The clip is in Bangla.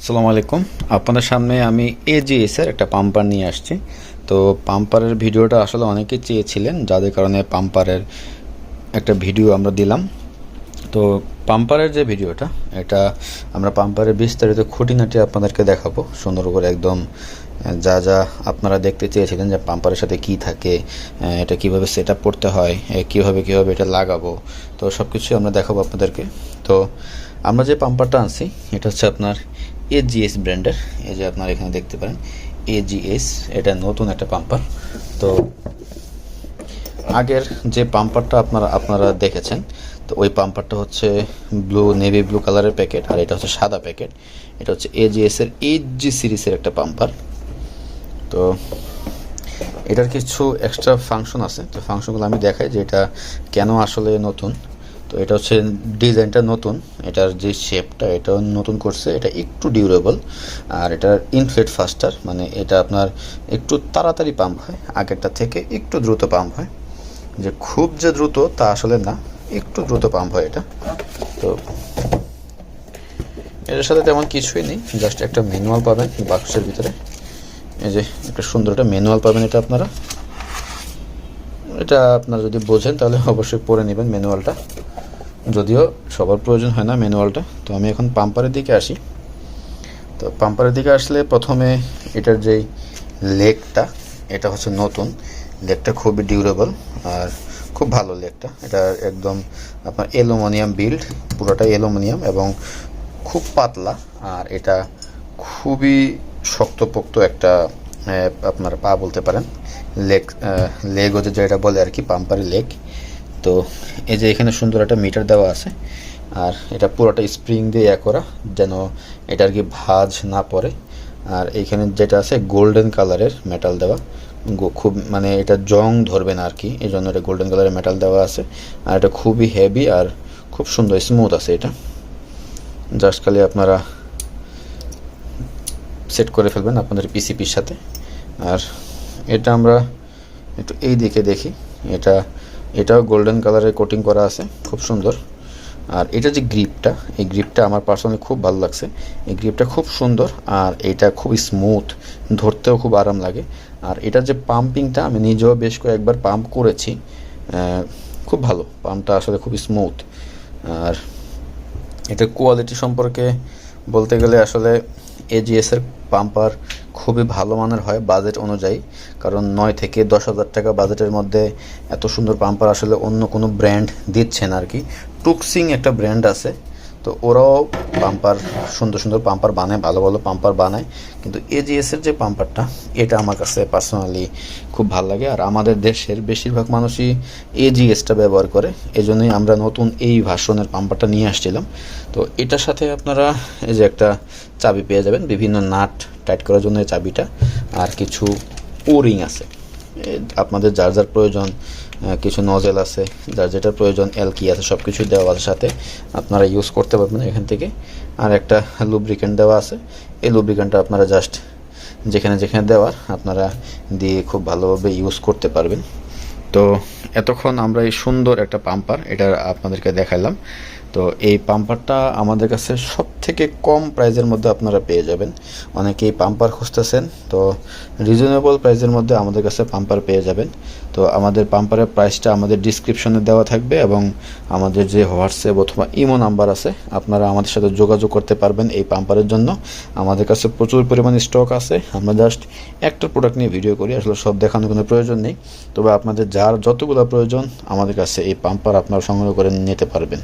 আসসালামু আলাইকুম। আপনাদের সামনে আমি এজিএস এর একটা পাম্পার নিয়ে আসছি। তো পাম্পারের ভিডিওটা আসলে অনেকেই চেয়েছিলেন, যাদের কারণে পাম্পারের একটা ভিডিও আমরা দিলাম। তো পাম্পারের যে ভিডিওটা, এটা আমরা পাম্পারের বিস্তারিত খুঁটিনাটি আপনাদেরকে দেখাবো। সুন্দর করে একদম যা যা আপনারা দেখতে চেয়েছিলেন যে পাম্পারের সাথে কি থাকে এটা কীভাবে সেট আপ করতে হয় কীভাবে কীভাবে এটা লাগাবো, তো সব কিছুই আমরা দেখাবো আপনাদেরকে। তো আমরা যে পাম্পারটা আনছি, এটা হচ্ছে আপনার এজিএস ব্র্যান্ডের, এই যে আপনারা এখানে দেখতে পারেন এজিএস এটা নতুন একটা পাম্পার। তো আগের যে পাম্পারটা আপনারা আপনারা দেখেছেন, তো ওই পাম্পারটা হচ্ছে ব্লু, নেভি ব্লু কালারের প্যাকেট, আর এটা হচ্ছে সাদা প্যাকেট। এটা হচ্ছে এজিএস এর এইচ জি সিরিজের একটা পাম্পার। তো এটার কিছু এক্সট্রা ফাংশন আছে। তো ফাংশনগুলো আমি দেখাই যে এটা কেন আসলে নতুন। তো এটা হচ্ছে ডিজাইনটা নতুন। এটার যে শেপটা, এটাও নতুন করছে। এটা একটু ডিউরেবল আর এটার ইনফ্লেট ফাস্টার মানে এটা আপনার একটু তাড়াতাড়ি পাম্প হয়, আগেরটা থেকে একটু দ্রুত পাম্প হয়। যে খুব যে দ্রুত, তা আসলে না, একটু দ্রুত পাম্প হয় এটা। তো এটার সাথে তেমন কিছুই নেই জাস্ট একটা ম্যানুয়াল পাবেন বাক্সের ভিতরে। এই যে একটা সুন্দর একটা ম্যানুয়াল পাবেন এটা আপনারা। এটা আপনারা যদি বোঝেন, তাহলে অবশ্যই পড়ে নেবেন ম্যানুয়ালটা যদিও সবার প্রয়োজন হয় না ম্যানুয়ালটা তো আমি এখন পাম্পারের দিকে আসি। তো পাম্পারের দিকে আসলে প্রথমে এটার যেই লেগটা এটা হচ্ছে নতুন। লেগটা খুবই ডিউরেবল আর খুব ভালো লেগটা এটা একদম আপনার অ্যালুমিনিয়াম বিল্ড পুরোটাই অ্যালুমিনিয়াম এবং খুব পাতলা আর এটা খুবই শক্তপোক্ত একটা আপনার পা বলতে পারেন। লেগ লেগ হচ্ছে যেটা বলে আর কি পাম্পারের লেগ তো এই যে এখানে সুন্দর একটা মিটার দেওয়া আছে, আর এটা পুরোটা স্প্রিং দিয়ে ইয়ে করা, যেন এটা আর কি ভাজ না পড়ে। আর এইখানে যেটা আছে গোল্ডেন কালারের মেটাল দেওয়া। খুব মানে এটা জং ধরবে না আর কি এই জন্য এটা গোল্ডেন কালারের মেটাল দেওয়া আছে। আর এটা খুবই হেভি আর খুব সুন্দর স্মুথ আছে এটা। জাস্ট খালি আপনারা সেট করে ফেলবেন আপনাদের পিসিপির সাথে। আর এটা আমরা একটু এই দিকে দেখি, এটা এটাও গোল্ডেন কালারের কোটিং করা আছে, খুব সুন্দর। আর এটা যে গ্রিপটা এই গ্রিপটা আমার পার্সোনালি খুব ভালো লাগছে। এই গ্রিপটা খুব সুন্দর আর এটা খুব স্মুথ ধরতেও খুব আরাম লাগে। আর এটা যে পাম্পিংটা আমি নিজেও বেশ কয়েকবার পাম্প করেছি খুব ভালো। পাম্পটা আসলে খুব স্মুথ আর এটা কোয়ালিটি সম্পর্কে বলতে গেলে আসলে এজিএসের পাম্পার খুবই ভালো মানের হয় বাজেট অনুযায়ী। কারণ নয় থেকে দশ হাজার টাকা বাজেটের মধ্যে এত সুন্দর পাম্পার আসলে অন্য কোনো ব্র্যান্ড দিচ্ছে না আর কি টুকসিং একটা ব্র্যান্ড আছে। তো ওরাও পাম্পার সুন্দর সুন্দর পাম্পার বানায়, ভালো ভালো পাম্পার বানায়। কিন্তু এজিএস এর যে পাম্পারটা এটা আমার কাছে পার্সোনালি খুব ভালো লাগে। আর আমাদের দেশের বেশিরভাগ মানুষই এজিএসটা ব্যবহার করে। এই জন্যই আমরা নতুন এই ভার্সনের পাম্পারটা নিয়ে আসছিলাম। তো এটার সাথে আপনারা এই যে একটা চাবি পেয়ে যাবেন, বিভিন্ন নাট টাইট করার জন্য এই চাবিটা। আর কিছু ওরিং আছে। আপনাদের যার যার প্রয়োজন কিছু নজেল আছে, যার যেটা প্রয়োজন এলকি আছে সব কিছু দেওয়া আছে সাথে আপনারা ইউজ করতে পারবেন এখান থেকে। আর একটা লুব্রিকেন্ট দেওয়া আছে, এই লুব্রিকেন্টটা আপনারা জাস্ট যেখানে যেখানে দেওয়ার আপনারা দিয়ে খুব ভালোভাবে ইউজ করতে পারবেন। তো এতক্ষণ আমরা এই সুন্দর একটা পাম্পার এটা আপনাদেরকে দেখালাম। তো এই পাম্পারটা আমাদের কাছে সব থেকে কম প্রাইজের মধ্যে আপনারা পেয়ে যাবেন। অনেকেই পাম্পার খুঁজতেছেন, তো রিজনেবল প্রাইজের মধ্যে আমাদের কাছে পাম্পার পেয়ে যাবেন। তো আমাদের পাম্পারের প্রাইসটা আমাদের ডিসক্রিপশনে দেওয়া থাকবে এবং আমাদের যে হোয়াটসঅ্যাপ অথবা ইমো নাম্বার আছে, আপনারা আমাদের সাথে যোগাযোগ করতে পারবেন এই পাম্পারের জন্য। আমাদের কাছে প্রচুর পরিমাণে স্টক আছে। আমরা জাস্ট একটা প্রোডাক্ট নিয়ে ভিডিও করি, আসলে সব দেখানোর কোনো প্রয়োজন নেই। তবে আপনাদের যার যতগুলো প্রয়োজন, আমাদের কাছে এই পাম্পার আপনারা সংগ্রহ করে নিতে পারবেন।